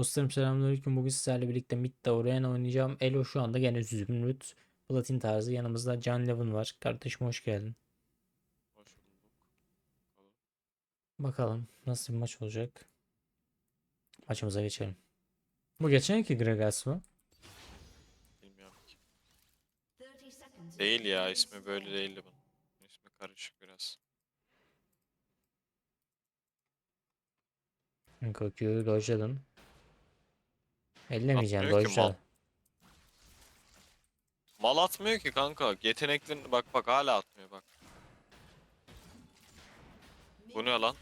Dostlarım selamünaleyküm. Bugün sizlerle birlikte Mid'de Orianna oynayacağım. Elo şu anda gene Zümrüt. Platin tarzı. Yanımızda Can Levin var. Kardeşim hoş geldin. Hoş bulduk. Bakalım. Nasıl bir maç olacak. Maçımıza geçelim. Bu geçenki Gragas mı? Bilmiyorum ki. Değil ya ismi böyle değildi bunun. İsmi karışık biraz. Kokuyu dojladın. Ellemeyeceğim Atmıyor ki mal. Mal atmıyor ki kanka. Yeteneklerini bak bak hala atmıyor bak. Bu ne lan?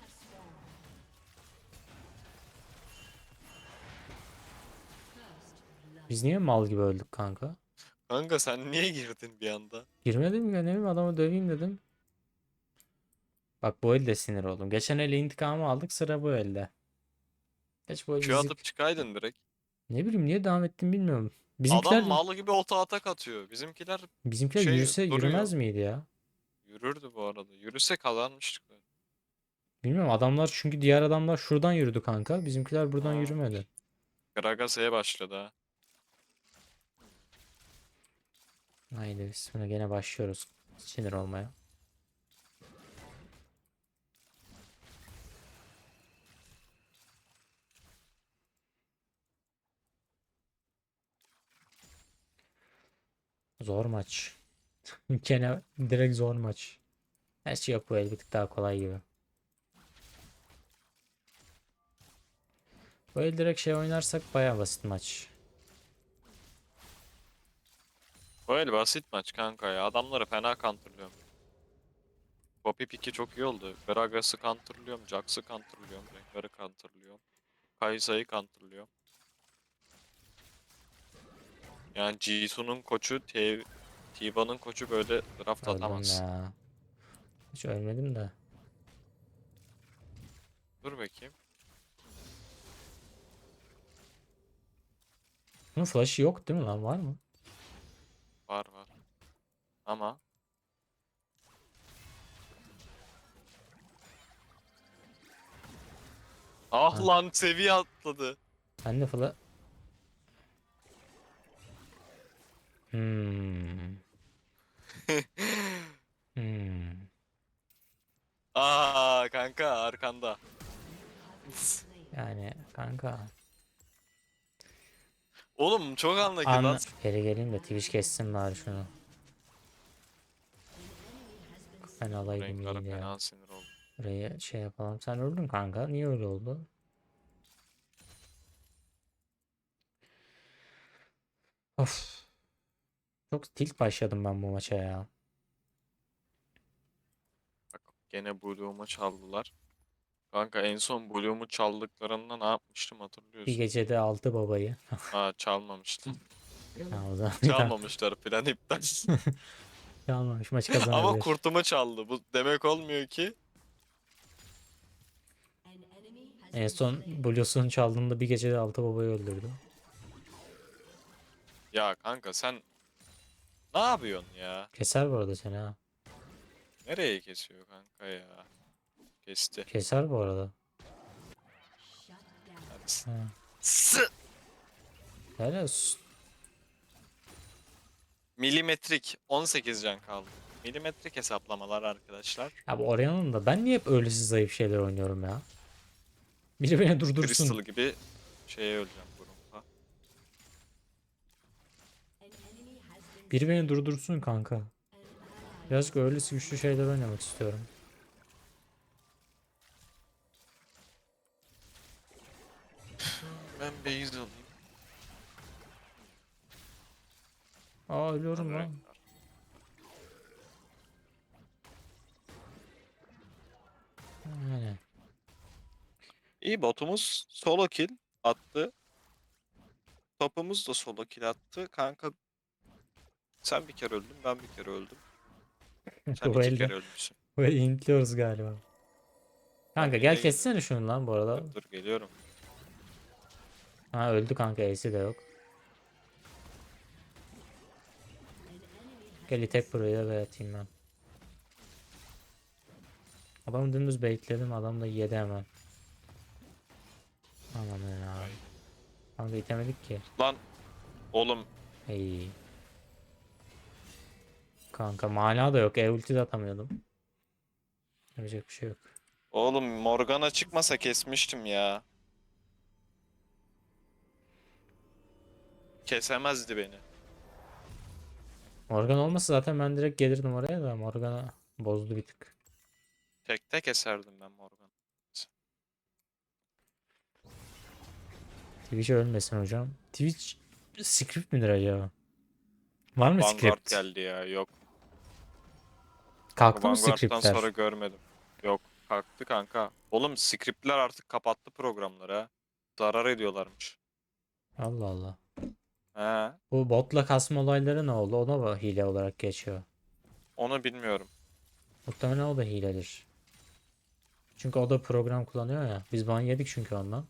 Biz niye mal gibi öldük kanka? Kanka sen niye girdin bir anda? Girmedim ya ne bileyim adamı döveyim dedim. Bak bu elde sinir oldum. Geçen ele intikamı aldık sıra bu elde. Geç bu el Q atıp çıkaydın direkt. Ne bileyim niye devam ettim bilmiyorum. Bizimkiler Adam mal gibi ota atak atıyor. Bizimkiler bizimkiler şey yürüse duruyor. yürümez miydi ya? yürürdü bu arada. Yürüse kazanmıştık. Bilmiyorum adamlar çünkü diğer adamlar şuradan yürüdü kanka. Bizimkiler buradan Aa. yürümedi. Gragas'e başladı ha. Haydi bismillah gene başlıyoruz sinir olmaya. Zor maç. Gene direkt zor maç. Her şey yok bu el bir tık daha kolay gibi. Bu el direkt şey oynarsak bayağı basit maç. Böyle basit maç kanka ya. Adamları fena counterlıyorum. Poppy pick'i çok iyi oldu. Gragas'ı counterlıyorum, Jax'ı counterlıyorum, Rengar'ı counterlıyorum. Kaysa'yı counterlıyorum. Yani Jisoo'nun koçu, T- Tiba'nın koçu böyle draft Öldüm atamaz. ya. Hiç ölmedim de. Dur bakayım. Bunun flash'ı yok değil mi lan? Var mı? Var var. Ama Ah Ha. lan seviye atladı. Ben de fla... Hmm. Hmm. Aa kanka arkanda. Yani kanka. Oğlum çok anlaki An lan. geri geleyim de Twitch kessin bari şunu. Ben alaydım ya. fena sinir oldu. Buraya şey yapalım. Sen öldün kanka. Niye öyle oldu? Of. Çok tilt başladım ben bu maça ya. Bak gene Bloom'u çaldılar. Kanka en son Bloom'u çaldıklarında ne yapmıştım Bir hatırlıyorsun. gecede altı babayı. Aa çalmamıştı. Ha, o zaman Çalmamışlar plan iptal. Çalmamış maç Ama kazanabilir. kurtumu çaldı. Bu demek olmuyor ki En son Blues'un çaldığında bir gecede altı babayı öldürdü. ya kanka sen ne yapıyorsun ya? Keser bu arada seni ha. Nereye kesiyor kanka ya? Kesti. Keser bu arada. Hadi. Ha. Sı- Helal olsun. Milimetrik 18 can kaldı. Milimetrik hesaplamalar arkadaşlar. Ya bu Orianna'nın da ben niye hep öylesi zayıf şeyler oynuyorum ya? Biri beni durdursun. Crystal gibi şeye öleceğim Biri beni durdursun kanka. Birazcık öylesi güçlü şeyler oynamak istiyorum. Ben base alayım. Aa ölüyorum lan. Yani. İyi botumuz solo kill attı. Topumuz da solo kill attı. Kanka sen bir kere öldün ben bir kere öldüm. Sen iki kere ölmüşsün. Böyle intliyoruz galiba. Kanka Ben gel nereye kessene şunu lan bu arada. Dur, geliyorum. Ha öldü kanka Ace'i de yok. Gel tek buraya da atayım ben. Adamı dümdüz baitledim adam da yedi hemen. Aman ya. Kanka itemedik ki. Lan oğlum Ey. Kanka mana da yok. E ulti de atamıyordum. Yapacak bir şey yok. oğlum Morgana çıkmasa kesmiştim ya. Kesemezdi beni. Morgan olmasa zaten ben direkt gelirdim oraya da Morgan'a bozdu bir tık. Tekte keserdim ben Morgan'ı. Twitch ölmesin hocam. Twitch script midir acaba? Var mı Vanguard script? geldi ya. Yok. Kalktı mı Vanguard'dan scriptler? sonra görmedim. Yok. Kalktı kanka. Oğlum scriptler artık kapattı programları ha. Zarar ediyorlarmış. Allah Allah. He. Bu botla kasma olayları ne oldu? O da mı hile olarak geçiyor? Onu bilmiyorum. Muhtemelen o da hiledir. Çünkü o da program kullanıyor ya. Biz ban yedik çünkü ondan.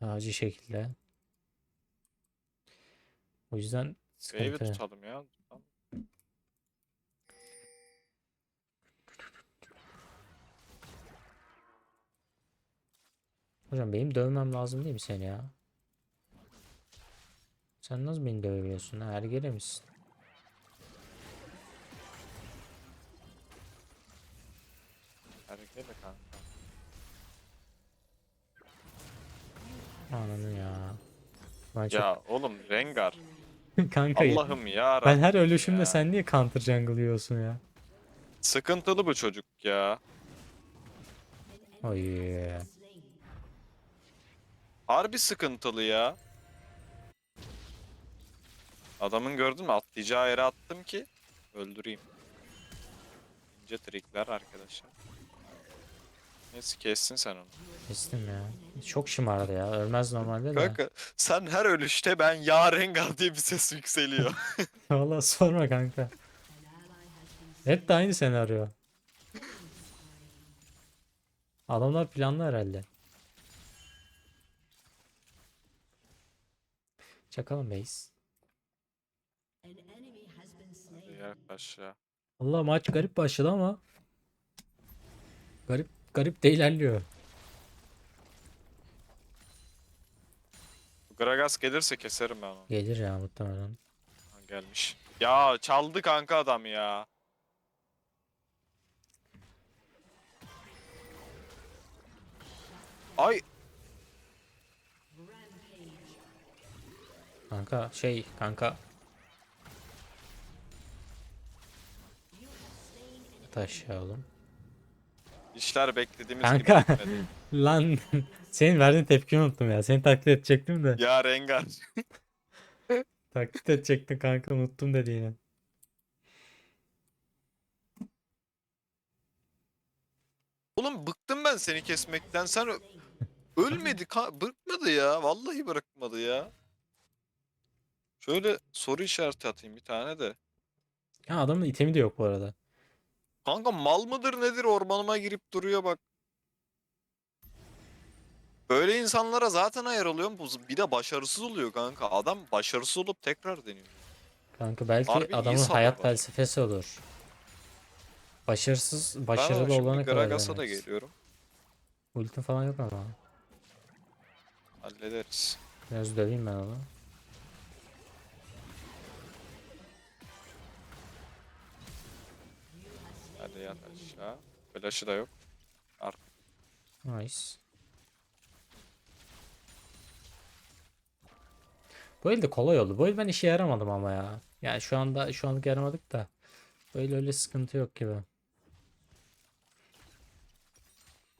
Acı şekilde. O yüzden Wave'i sıkıntı. tutalım ya. Tamam. Hocam benim dövmem lazım değil mi seni ya? Sen nasıl beni dövebiliyorsun? ha? Ergele misin? De kanka. Ananı ya. Ben çok... Ya oğlum Rengar. Kanka. Allah'ım ya Ben her ölüşümde ya. sen niye counter jungle yiyorsun ya? Sıkıntılı bu çocuk ya. Oy. Harbi sıkıntılı ya. Adamın gördün mü atlayacağı yere attım ki öldüreyim. İnce trikler arkadaşlar. Neyse kessin sen onu. Kestim ya. Çok şımardı ya. Ölmez normalde de. Kanka sen her ölüşte ben ya Rengar diye bir ses yükseliyor. Valla sorma kanka. Hep de aynı senaryo. Adamlar planlı herhalde. Çakalım yaklaş ya. Allah maç garip başladı ama garip garip de ilerliyor. Gragas gelirse keserim ben onu. Gelir ya muhtemelen. Ha, gelmiş. Ya çaldı kanka adam ya. Ay Kanka şey kanka. Taş ya oğlum. işler beklediğimiz Kanka. gibi gitmedi. Lan senin verdiğin tepkiyi unuttum ya. Seni taklit edecektim de. Ya Rengar. Taklit edecektin kanka unuttum dediğini. Oğlum bıktım ben seni kesmekten. Sen ö- ölmedi. ka- bıkmadı ya. Vallahi bırakmadı ya. Şöyle soru işareti atayım bir tane de. Ya adamın itemi de yok bu arada. Kanka mal mıdır nedir ormanıma girip duruyor bak. Böyle insanlara zaten. Bu bir de başarısız oluyor kanka. Adam başarısız olup tekrar deniyor. Kanka belki Harbi adamın hayat var. felsefesi olur. Başarısız, Ben başarılı şimdi olana kadar Gragas'a da geliyorum. Ultim falan yok ama. Hallederiz. Biraz döveyim ben onu. Yat aşağı. Flash'ı da yok. Nice. Bu elde kolay oldu. Bu el ben işe yaramadım ama ya. Yani şu anda şu anlık yaramadık da. Böyle öyle sıkıntı yok gibi.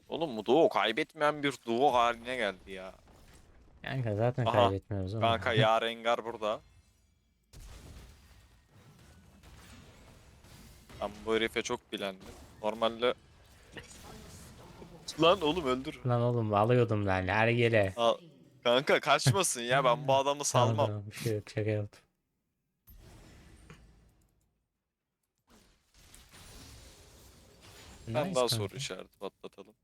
Oğlum bu duo kaybetmeyen bir duo haline geldi ya. Yani zaten Aha, kaybetmiyoruz ama. Kanka ya Rengar burada. Ben bu herife çok bilendim. Normalde... Lan oğlum öldür. Lan oğlum alıyordum lan her gele. Al. Kanka kaçmasın ya ben bu adamı salmam. tamam, bir şey yok şaka yaptım. Ben Nice daha kanka. soru işareti patlatalım.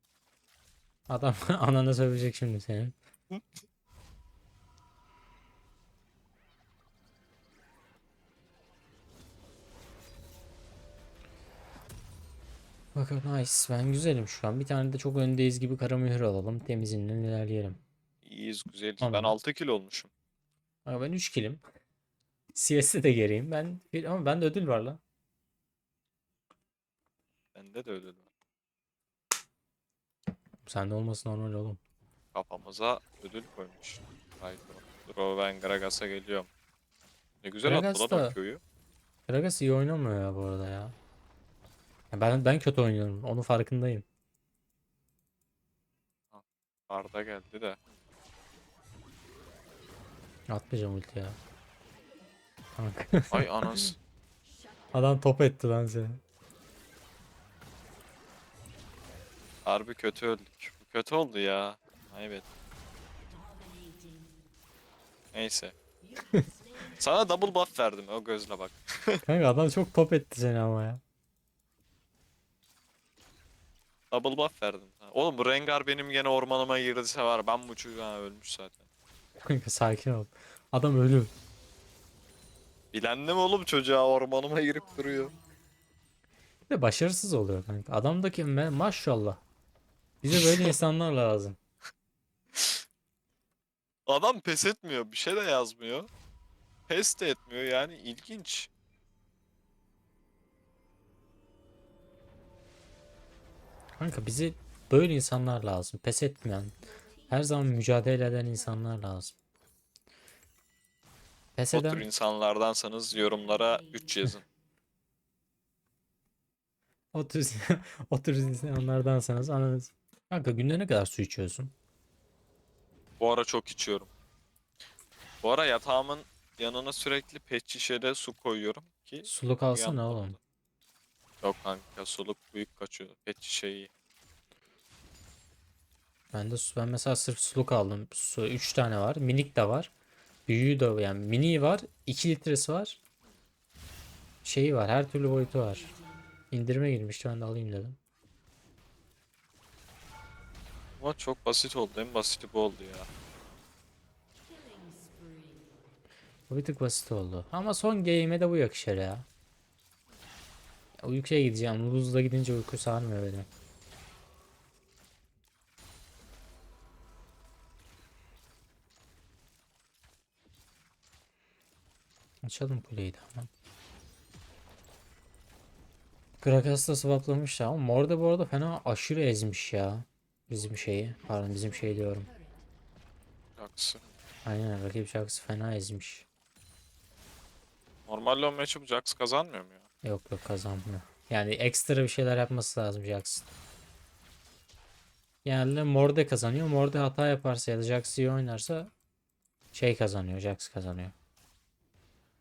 Adam anana sövecek şimdi senin. Bakın nice. Ben güzelim şu an. Bir tane de çok öndeyiz gibi kara mühür alalım. Temizinden ilerleyelim. İyi İyiyiz güzeliz. Ben Tamam. 6 kilo olmuşum. Ama ben 3 kilim. CS'de de geriyim. Ben bir, ama bende ödül var lan. Bende de öyle. Sende olması normal oğlum. Kafamıza ödül koymuş. Haydi. Dur ben Gragas'a geliyorum. Ne güzel Gragas attı lan da- köyü. Gragas iyi oynamıyor ya bu arada ya. Ben ben kötü oynuyorum. Onun farkındayım. Arda geldi de. Atmayacağım ulti ya. Kanka. Ay anas. Adam top etti lan seni. Harbi kötü öldük. Bu kötü oldu ya. Evet. Neyse. Sana double buff verdim o gözle bak. Kanka adam çok top etti seni ama ya. Double buff verdim. sana. Oğlum bu Rengar benim gene ormanıma girdiyse var. Ben bu çocuğa ölmüş zaten. Kanka sakin ol. Adam ölü. Bilendim oğlum çocuğa ormanıma girip duruyor. Bir de başarısız oluyor kanka. Adamdaki me- maşallah. Bize böyle insanlar lazım. Adam pes etmiyor. Bir şey de yazmıyor. Pes de etmiyor yani ilginç. Kanka bize böyle insanlar lazım. Pes etmeyen, her zaman mücadele eden insanlar lazım. Pes O tür eden, insanlardansanız yorumlara 3 yazın. o tür, o tür insanlardansanız anladınız. Kanka günde ne kadar su içiyorsun? Bu ara çok içiyorum. Bu ara yatağımın yanına sürekli pet şişede su koyuyorum ki Suluk alsana uyanmam oğlum. Yok kanka soluk büyük kaçıyor. Pet şişe iyi. Ben de su, ben mesela sırf suluk aldım. Su 3 tane var. Minik de var. Büyüğü de yani mini var. 2 litresi var. Şeyi var. Her türlü boyutu var. İndirime girmişti. Ben de alayım dedim. Ama çok basit oldu. En basiti bu oldu ya. Bu bir tık basit oldu. Ama son game'e de bu yakışır ya. Ya Uykuya gideceğim. Luz'la gidince uyku sarmıyor beni. Açalım kuleyi de hemen. Gragas da swaplamış ya ama Morde bu arada fena aşırı ezmiş ya. Bizim şeyi. Pardon bizim şey diyorum. Jax'ı. Aynen rakip şarkısı fena ezmiş. Normalde o matchup Jax kazanmıyor mu ya? Yok yok kazanmıyor. Yani ekstra bir şeyler yapması lazım Jackson. Genelde Morde kazanıyor. Morde hata yaparsa ya da Jax iyi oynarsa şey kazanıyor. Jax kazanıyor.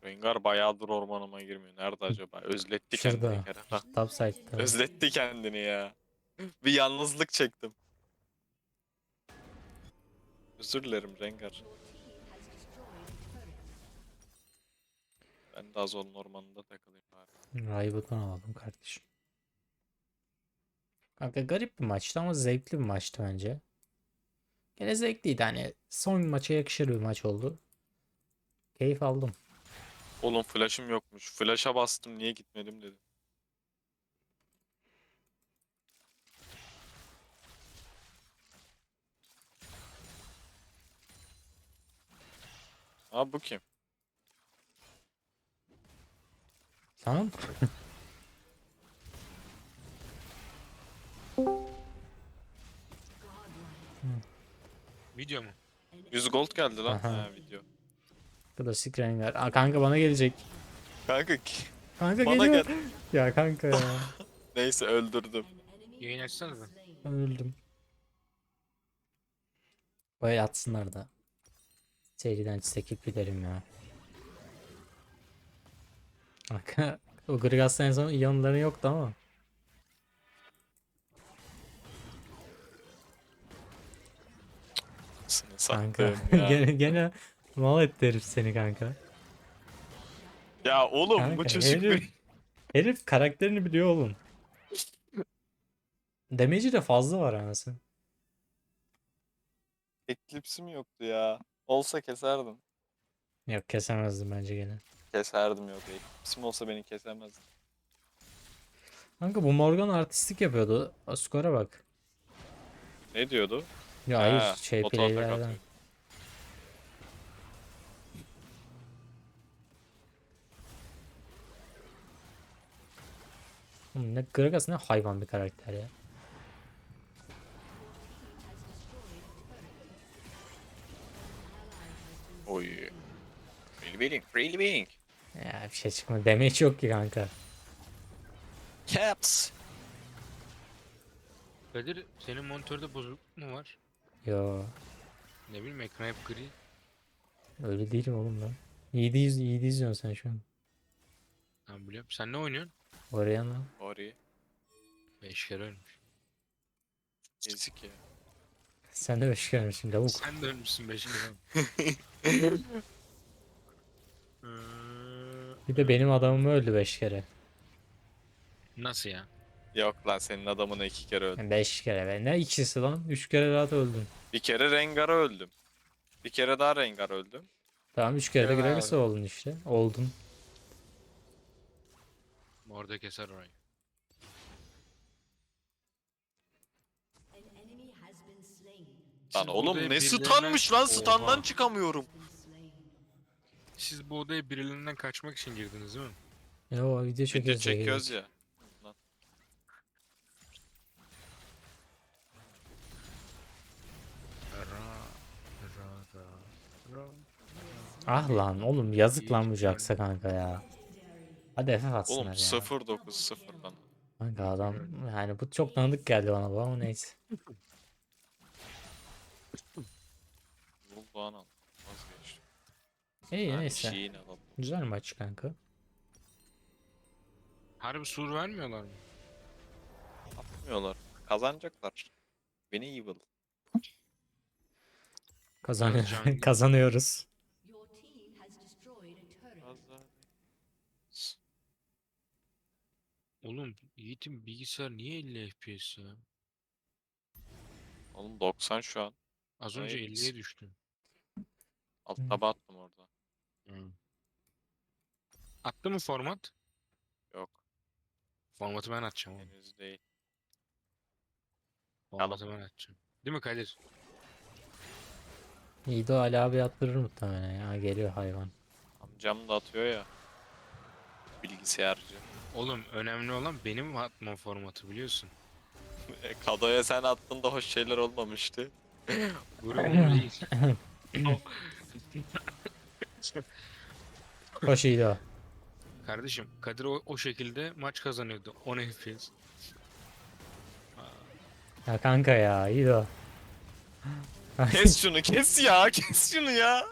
Rengar bayağıdır ormanıma girmiyor. Nerede acaba? Özletti Şurada. kendini. Hah, Top side'da. Özletti kendini ya. Bir yalnızlık çektim. Özür dilerim Rengar. Ben de Azol'un ormanında takılayım bari. Rival'dan alalım kardeşim. Kanka garip bir maçtı ama zevkli bir maçtı bence. Gene zevkliydi hani son maça yakışır bir maç oldu. Keyif aldım. Oğlum flash'ım yokmuş. Flash'a bastım niye gitmedim dedim. Abi bu kim? Tamam. Video mu? 100 gold geldi lan Aha. ha, video. Klasik Rengar. Aa, kanka bana gelecek. Kanka ki- Kanka bana geliyor. gel. Ya kanka ya. Neyse öldürdüm. Yayın açsanıza. Ben öldüm. Böyle atsınlar da. Seriden çekip giderim ya. Kanka o Gragas'ta en son yanları yoktu ama. Kanka ya. gene, gene mal etti herif seni kanka. ya oğlum bu Kanka, çocuk herif, herif karakterini biliyor oğlum. Damage'i de fazla var anasını. Eclipse'im yoktu ya. Olsa keserdim. Yok kesemezdim bence gene. Keserdim yok değil. İsim olsa beni kesemezdi. Kanka bu Morgan artistlik yapıyordu. Asukara bak. Ne diyordu? Ya hayır şey oto playlerden. Ne Gragas ne hayvan bir karakter ya. Oy. Really being, really being. Ya bir şey çıkmadı. Damage yok ki kanka. Caps. Kadir senin monitörde bozukluk mu var? Yo Ne bileyim ekran hep gri. öyle değilim oğlum ben. 700 7 izliyorsun sen şu an. Ben biliyorum. Sen ne oynuyorsun? Oraya lan. Ori. 5 kere ölmüş. Ezik ya. Sen de beş görmüşsün lavuk. Sen de ölmüşsün 5 kere. Ee, Bir de benim adamım öldü 5 kere. Nasıl ya? Yok lan senin adamına iki kere öldüm. 5 kere be. Ne ikisi lan? 3 kere rahat öldün. Bir kere Rengar'a öldüm. Bir kere daha Rengar öldüm. Tamam 3 kere de abi. oldun işte. Oldun. Orada keser orayı. Lan oğlum ne stunmış lan stundan Oha. çıkamıyorum. Siz bu odaya birilerinden kaçmak için girdiniz değil mi? Yo video Video çekiyoruz. ya, çekiyoruz ya. Ah lan oğlum yazık lan bu Jax'a kanka ya. Hadi FF atsınlar Oğlum ya. 0-9 0 lan. Kanka adam yani bu çok tanıdık geldi bana bu ama neyse. Vurul Doğan al. İyi Ha, neyse. Şeyin alalım. Güzel maç kanka. Harbi sur vermiyorlar mı? Atmıyorlar. Kazanacaklar. Beni evil. Kazanıyor kazanıyoruz. Your team has destroyed a turret. Oğlum Yiğit'in bilgisayar niye 50 FPS ya? Oğlum 90 şu an. Az önce Hayır. 50'ye düştü. Alt taba attım orada. Attı mı format? Yok. Formatı ben atacağım oğlum. Henüz değil. Formatı ben atacağım. Değil mi Kadir? İyi de Ali abi attırır muhtemelen ya. Geliyor hayvan. Amcam da atıyor ya. Bilgisayarcı. Oğlum önemli olan benim atma formatı biliyorsun. E, Kado'ya sen attın da hoş şeyler olmamıştı. Grubum değil. Hoş iyiydi o. Kardeşim Kadir o, o şekilde maç kazanıyordu. 10 FPS. Ya kanka ya iyiydi o. Kes şunu kes ya kes şunu ya.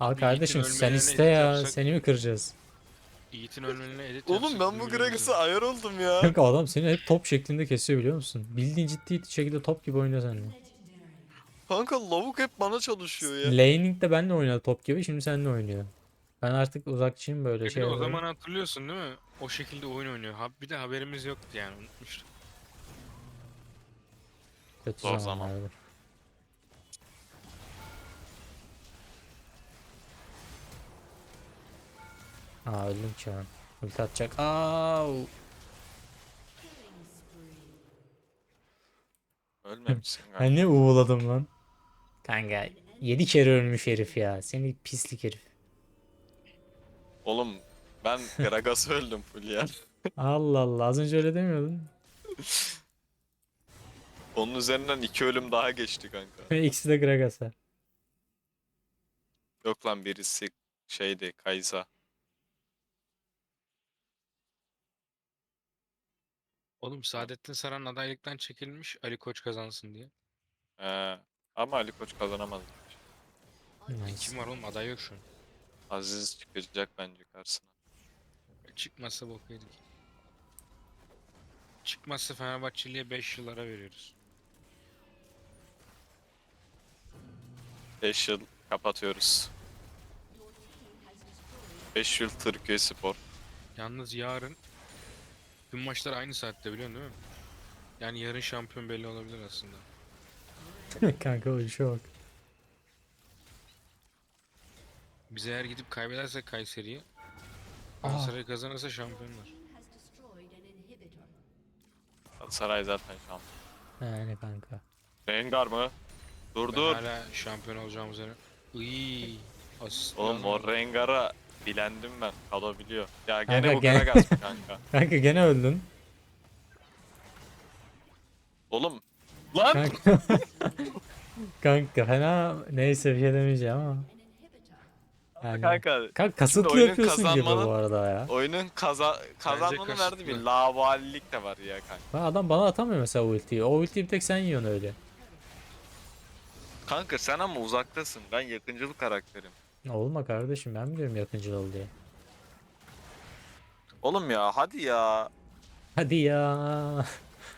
Al Yiğit'in kardeşim sen ölmelerine iste edit ya. yapsak- Seni mi kıracağız? Yiğit'in önüne edit Oğlum yapsak ben bu birbirimize- Gragas'a ayar oldum ya. Kanka adam seni hep top şeklinde kesiyor biliyor musun? Bildiğin ciddi şekilde top gibi oynuyor seninle. Kanka lavuk hep bana çalışıyor ya. Laning de benimle oynadı top gibi şimdi seninle oynuyor. Ben artık uzakçıyım böyle şey. o zaman hatırlıyorsun değil mi? O şekilde oyun oynuyor. Ha, bir de haberimiz yoktu yani unutmuştum. kötü Zor zamanlardı. Aa öldüm ki ben. Ulti atacak. Spree. Ölmemişsin kanka. Ben ne uğuladım lan. Kanka 7 kere ölmüş herif ya. Seni pislik herif. Oğlum ben Gragas'a öldüm full ya. Allah Allah az önce öyle demiyordun. Onun üzerinden iki ölüm daha geçti kanka. İkisi de Gragas'a. Yok lan birisi şeydi Kaysa. Oğlum Saadettin Saran adaylıktan çekilmiş Ali Koç kazansın diye. He. Ama Ali Koç kazanamaz. Nice. Kim var oğlum aday yok şu an. Aziz çıkacak bence karşısına. Çıkmazsa bok yedik. Çıkmazsa Fenerbahçeli'ye 5 yıl ara veriyoruz. 5 yıl kapatıyoruz. 5 yıl Türkiye Spor. Yalnız yarın tüm maçlar aynı saatte biliyorsun değil mi? Yani yarın şampiyon belli olabilir aslında. Kanka o bak. Biz eğer gidip kaybedersek Kayseri'yi. Galatasaray kazanırsa şampiyonlar. Saray zaten şampiyon. Yani kanka. Rengar mı? Dur Ben dur. hala şampiyon olacağımız üzere. Asist Oğlum o lazım. Rengar'a bilendim ben. Kado biliyor. Ya Kanka gene bu gene- Gragas mı kanka? Kanka gene öldün. Oğlum. Lan! Kanka. Kanka fena neyse bir şey demeyeceğim ama. Yani, kanka, Kanka kasıtlı oyunun yapıyorsun gibi kazanmanın- bu arada ya. oyunun kaza kazanmanın verdiği bir kasıtlı. lavalilik de var ya kanka. Ha, adam bana atamıyor mesela ultiyi. O ultiyi bir tek sen yiyorsun öyle. Kanka sen ama uzaktasın. Ben yakıncılık karakterim. Olma kardeşim ben biliyorum yakıncıl ol diye. Oğlum ya hadi ya. Hadi ya.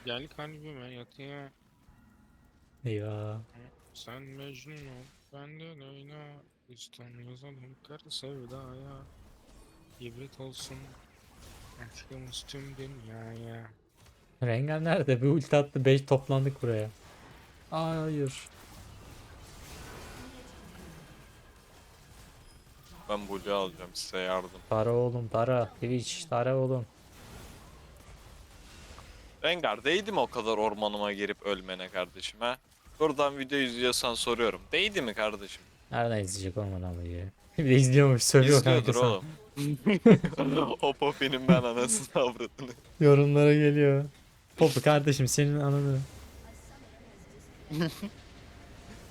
Gel kalbime yatıyor. Eyvah. Sen Mecnun ol, ben de Leyla. Üstten yazalım kara sevdaya. İbret olsun aşkımız tüm dünyaya. Rengar nerede? Bir ulti attı 5 toplandık buraya. Hayır. Ben Blue alacağım size yardım. Para oğlum para. Twitch para oğlum. Rengar değdi mi o kadar ormanıma girip ölmene kardeşim ha? Buradan video izliyorsan soruyorum. Değdi mi kardeşim? Nereden izleyecek olmadan ya. Bir de izliyormuş söylüyor kanka İzliyordur sana. oğlum. o Poppy'nin ben anasını avradını. Yorumlara geliyor. Popu kardeşim senin ananı.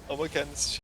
Ama kendisi